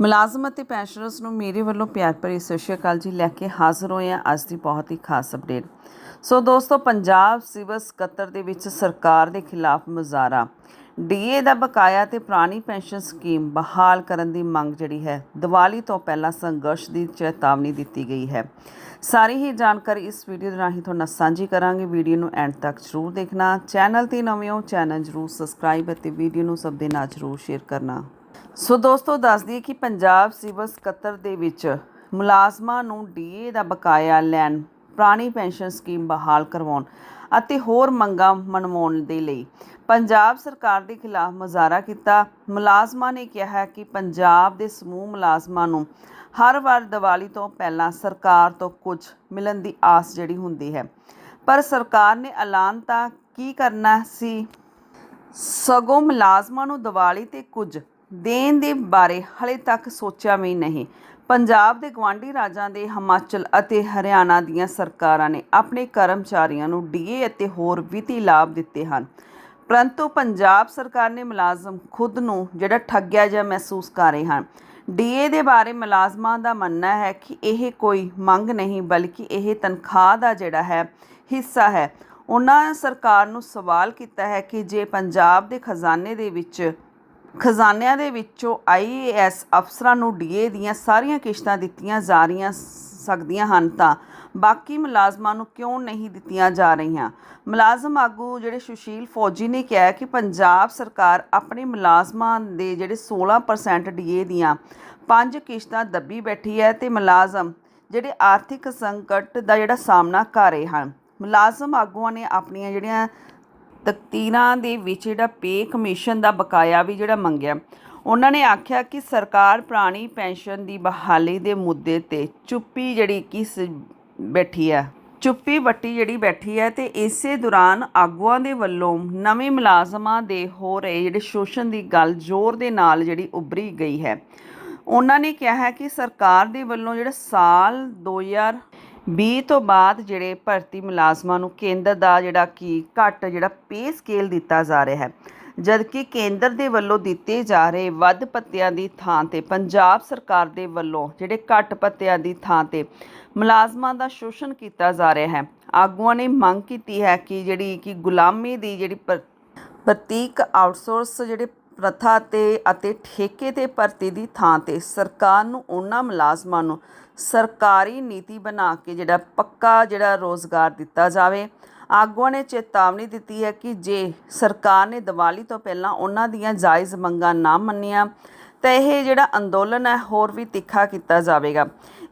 ਮੁਲਾਜ਼ਮ ਅਤੇ ਪੈਨਸ਼ਨਰਸ ਨੂੰ ਮੇਰੇ ਵੱਲੋਂ ਪਿਆਰ ਭਰੀ ਸਤਿ ਸ਼੍ਰੀ ਅਕਾਲ ਜੀ ਲੈ ਕੇ ਹਾਜ਼ਰ ਹੋਏ ਹਾਂ ਅੱਜ ਦੀ ਬਹੁਤ ਹੀ ਖਾਸ ਅਪਡੇਟ ਸੋ ਦੋਸਤੋ, ਪੰਜਾਬ ਸਿਵਲ ਸਕੱਤਰ ਦੇ ਵਿੱਚ ਸਰਕਾਰ ਦੇ ਖਿਲਾਫ ਮੁਜ਼ਾਹਰਾ। ਡੀਏ ਦਾ ਬਕਾਇਆ ਤੇ ਪੁਰਾਣੀ ਪੈਨਸ਼ਨ ਸਕੀਮ ਬਹਾਲ ਕਰਨ ਦੀ ਮੰਗ ਜਿਹੜੀ ਹੈ, ਦੀਵਾਲੀ ਤੋਂ ਪਹਿਲਾਂ ਸੰਘਰਸ਼ ਦੀ ਚੇਤਾਵਨੀ ਦਿੱਤੀ ਗਈ ਹੈ। ਸਾਰੀ ਹੀ ਜਾਣਕਾਰੀ ਇਸ ਵੀਡੀਓ ਦੇ ਰਾਹੀਂ ਤੁਹਾਨੂੰ ਸਾਂਝੀ ਕਰਾਂਗੇ। ਵੀਡੀਓ ਨੂੰ ਐਂਡ ਤੱਕ ਜ਼ਰੂਰ ਦੇਖਣਾ। ਚੈਨਲ ਤੇ ਨਵੇਂ ਹੋ, ਚੈਨਲ ਜ਼ਰੂਰ ਸਬਸਕ੍ਰਾਈਬ ਅਤੇ ਵੀਡੀਓ ਨੂੰ ਸਭ ਦੇ ਨਾਲ ਜ਼ਰੂਰ ਸ਼ੇਅਰ ਕਰਨਾ। ਸੋ ਦੋਸਤੋ, ਦੱਸ ਦਈਏ ਕਿ ਪੰਜਾਬ ਸਿਵਲ ਸਕੱਤਰ ਦੇ ਵਿੱਚ ਮੁਲਾਜ਼ਮਾਂ ਨੂੰ ਡੀਏ ਦਾ ਬਕਾਇਆ ਲੈਣ, ਪੁਰਾਣੀ ਪੈਨਸ਼ਨ ਸਕੀਮ ਬਹਾਲ ਕਰਵਾਉਣ ਅਤੇ ਹੋਰ ਮੰਗਾਂ ਮਨਵਾਉਣ ਦੇ ਲਈ ਪੰਜਾਬ ਸਰਕਾਰ ਦੇ ਖਿਲਾਫ ਮੁਜ਼ਾਹਰਾ ਕੀਤਾ। ਮੁਲਾਜ਼ਮਾਂ ਨੇ ਕਿਹਾ ਕਿ ਪੰਜਾਬ ਦੇ ਸਮੂਹ ਮੁਲਾਜ਼ਮਾਂ ਨੂੰ ਹਰ ਵਾਰ ਦੀਵਾਲੀ ਤੋਂ ਪਹਿਲਾਂ ਸਰਕਾਰ ਤੋਂ ਕੁਝ ਮਿਲਣ ਦੀ ਆਸ ਜਿਹੜੀ ਹੁੰਦੀ ਹੈ। ਪਰ ਸਰਕਾਰ ਨੇ ਐਲਾਨ ਤਾਂ ਕੀ ਕਰਨਾ ਸੀ? ਸਗੋਂ ਮੁਲਾਜ਼ਮਾਂ ਨੂੰ ਦੀਵਾਲੀ ਤੇ ਕੁਝ ਦੇਣ ਦੇ ਬਾਰੇ ਹਲੇ ਤੱਕ ਸੋਚਿਆ ਵੀ ਨਹੀਂ। ਪੰਜਾਬ ਦੇ ਗਵਾਂਢੀ ਰਾਜਾਂ ਦੇ ਹਿਮਾਚਲ ਅਤੇ ਹਰਿਆਣਾ ਦੀਆਂ ਸਰਕਾਰਾਂ ਨੇ ਆਪਣੇ ਕਰਮਚਾਰੀਆਂ ਨੂੰ ਡੀਏ ਅਤੇ ਹੋਰ ਵਿੱਤੀ ਲਾਭ ਦਿੱਤੇ ਹਨ। ਪਰੰਤੂ ਪੰਜਾਬ ਸਰਕਾਰ ਨੇ ਮੁਲਾਜ਼ਮ ਖੁਦ ਨੂੰ ਜਿਹੜਾ ਠੱਗਿਆ ਜਿਹਾ ਮਹਿਸੂਸ ਕਰ ਰਹੇ ਹਨ। ਡੀਏ ਦੇ ਬਾਰੇ ਮੁਲਾਜ਼ਮਾਂ ਦਾ ਮੰਨਣਾ ਹੈ ਕਿ ਇਹ ਕੋਈ ਮੰਗ ਨਹੀਂ, ਬਲਕਿ ਇਹ ਤਨਖਾਹ ਦਾ ਜਿਹੜਾ ਹੈ ਹਿੱਸਾ ਹੈ। ਉਹਨਾਂ ਸਰਕਾਰ ਨੂੰ ਸਵਾਲ ਕੀਤਾ ਹੈ ਕਿ ਜੇ ਪੰਜਾਬ ਦੇ ਖਜ਼ਾਨੇ ਦੇ ਵਿੱਚ ਖਜ਼ਾਨਿਆਂ ਦੇ ਵਿੱਚੋਂ ਆਈਏਐਸ ਅਫਸਰਾਂ ਨੂੰ ਡੀਏ ਦੀਆਂ ਸਾਰੀਆਂ ਕਿਸ਼ਤਾਂ ਦਿੱਤੀਆਂ ਜਾ ਰਹੀਆਂ ਸਕਦੀਆਂ ਹਨ ਤਾਂ ਬਾਕੀ ਮੁਲਾਜ਼ਮਾਂ ਨੂੰ ਕਿਉਂ ਨਹੀਂ ਦਿੱਤੀਆਂ ਜਾ ਰਹੀਆਂ? ਮੁਲਾਜ਼ਮ ਆਗੂ ਜਿਹੜੇ ਸੁਸ਼ੀਲ ਫੌਜੀ ਨੇ ਕਿਹਾ ਕਿ ਪੰਜਾਬ ਸਰਕਾਰ ਆਪਣੇ ਮੁਲਾਜ਼ਮਾਂ ਦੇ ਜਿਹੜੇ 16% ਡੀਏ ਦੀਆਂ ਪੰਜ ਕਿਸ਼ਤਾਂ ਦੱਬੀ ਬੈਠੀ ਹੈ ਤੇ ਮੁਲਾਜ਼ਮ ਜਿਹੜੇ ਆਰਥਿਕ ਸੰਕਟ ਦਾ ਜਿਹੜਾ ਸਾਹਮਣਾ ਕਰ ਰਹੇ ਹਨ। ਮੁਲਾਜ਼ਮ ਆਗੂਆਂ ਨੇ ਆਪਣੀਆਂ ਜਿਹੜੀਆਂ ਤਕਤੀਰਾਂ ਦੇ ਵਿੱਚ ਜਿਹੜਾ ਪੇ ਕਮਿਸ਼ਨ ਦਾ ਬਕਾਇਆ ਵੀ ਜਿਹੜਾ ਮੰਗਿਆ, ਉਹਨਾਂ ਨੇ ਆਖਿਆ ਕਿ ਸਰਕਾਰ ਪੁਰਾਣੀ ਪੈਨਸ਼ਨ ਦੀ ਬਹਾਲੀ ਦੇ ਮੁੱਦੇ ਤੇ ਚੁੱਪੀ ਜਿਹੜੀ ਕਿ ਬੈਠੀ ਹੈ, ਚੁੱਪੀ ਵੱਟੀ ਜਿਹੜੀ ਬੈਠੀ ਹੈ ਤੇ ਇਸੇ ਦੌਰਾਨ ਆਗੂਆਂ ਦੇ ਵੱਲੋਂ ਨਵੇਂ ਮੁਲਾਜ਼ਮਾਂ ਦੇ ਹੋ ਰਹੇ ਜਿਹੜੇ ਸ਼ੋਸ਼ਣ ਦੀ ਗੱਲ ਜ਼ੋਰ ਦੇ ਨਾਲ ਜਿਹੜੀ ਉਭਰੀ ਗਈ ਹੈ। ਉਹਨਾਂ ਨੇ ਕਿਹਾ ਹੈ ਕਿ ਸਰਕਾਰ ਦੇ ਵੱਲੋਂ ਜਿਹੜਾ ਸਾਲ 2020 ਤੋਂ ਬਾਅਦ ਜਿਹੜੇ ਭਰਤੀ ਮੁਲਾਜ਼ਮਾਂ ਨੂੰ ਕੇਂਦਰ ਦਾ ਜਿਹੜਾ ਕੀ ਘੱਟ ਜਿਹੜਾ ਪੇ ਸਕੇਲ ਦਿੱਤਾ ਜਾ ਰਿਹਾ ਹੈ। ਜਦਕਿ ਕੇਂਦਰ ਦੇ ਵੱਲੋਂ ਦਿੱਤੇ ਜਾ ਰਹੇ ਵੱਧ ਪੱਤਿਆਂ ਦੀ ਥਾਂ ਤੇ, ਪੰਜਾਬ ਸਰਕਾਰ ਦੇ ਵੱਲੋਂ ਜਿਹੜੇ ਘੱਟ ਪੱਤਿਆਂ ਦੀ ਥਾਂ ਤੇ ਮੁਲਾਜ਼ਮਾਂ ਦਾ ਸ਼ੋਸ਼ਣ ਕੀਤਾ ਜਾ ਰਿਹਾ ਹੈ। ਆਗੂਆਂ ਨੇ ਮੰਗ ਕੀਤੀ ਹੈ ਕਿ ਜਿਹੜੀ ਕਿ ਗੁਲਾਮੀ ਦੀ ਜਿਹੜੀ ਪਰ- ਪ੍ਰਤੀਕ ਆਊਟਸੋਰਸ ਜਿਹੜੇ ਪ੍ਰਥਾ ਤੇ ਅਤੇ ਠੇਕੇ ਤੇ ਭਰਤੀ ਦੀ ਥਾਂ ਤੇ ਸਰਕਾਰ ਨੂੰ ਉਹਨਾਂ ਮੁਲਾਜ਼ਮਾਂ ਨੂੰ ਸਰਕਾਰੀ ਨੀਤੀ ਬਣਾ ਕੇ ਜਿਹੜਾ ਪੱਕਾ ਜਿਹੜਾ ਰੋਜ਼ਗਾਰ ਦਿੱਤਾ ਜਾਵੇ। ਆਗੂਆਂ ਨੇ ਚੇਤਾਵਨੀ ਦਿੱਤੀ ਹੈ ਕਿ ਜੇ ਸਰਕਾਰ ਨੇ ਦੀਵਾਲੀ ਤੋਂ ਪਹਿਲਾਂ ਉਹਨਾਂ ਦੀਆਂ ਜਾਇਜ਼ ਮੰਗਾਂ ਨਾ ਮੰਨੀਆਂ, ਤਾਂ ਇਹ ਜਿਹੜਾ ਅੰਦੋਲਨ ਹੈ ਹੋਰ ਵੀ ਤਿੱਖਾ ਕੀਤਾ ਜਾਵੇਗਾ।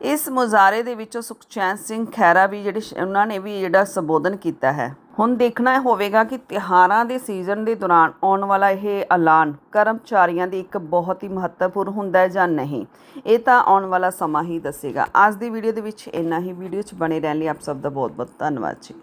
ਇਸ ਮੁਜ਼ਾਹਰੇ ਦੇ ਵਿੱਚੋਂ ਸੁਖਚੈਨ ਸਿੰਘ ਖੈਰਾ ਵੀ ਜਿਹੜੇ ਉਹਨਾਂ ਨੇ ਵੀ ਜਿਹੜਾ ਸੰਬੋਧਨ ਕੀਤਾ ਹੈ। ਹੁਣ ਦੇਖਣਾ ਹੋਵੇਗਾ ਕਿ ਤਿਹਾਰਾਂ ਦੇ ਸੀਜ਼ਨ ਦੇ ਦੌਰਾਨ ਆਉਣ ਵਾਲਾ ਇਹ ਐਲਾਨ ਕਰਮਚਾਰੀਆਂ ਦੀ ਇੱਕ ਬਹੁਤ ਹੀ ਮਹੱਤਵਪੂਰਨ ਹੁੰਦਾ ਹੈ ਜਾਂ ਨਹੀਂ, ਇਹ ਤਾਂ ਆਉਣ ਵਾਲਾ ਸਮਾਂ ਹੀ ਦੱਸੇਗਾ। ਅੱਜ ਦੀ ਵੀਡੀਓ ਦੇ ਵਿੱਚ ਇੰਨਾ ਹੀ। ਵੀਡੀਓ 'ਚ ਬਣੇ ਰਹਿਣ ਲਈ ਆਪ ਸਭ ਦਾ ਬਹੁਤ ਬਹੁਤ ਧੰਨਵਾਦ ਜੀ।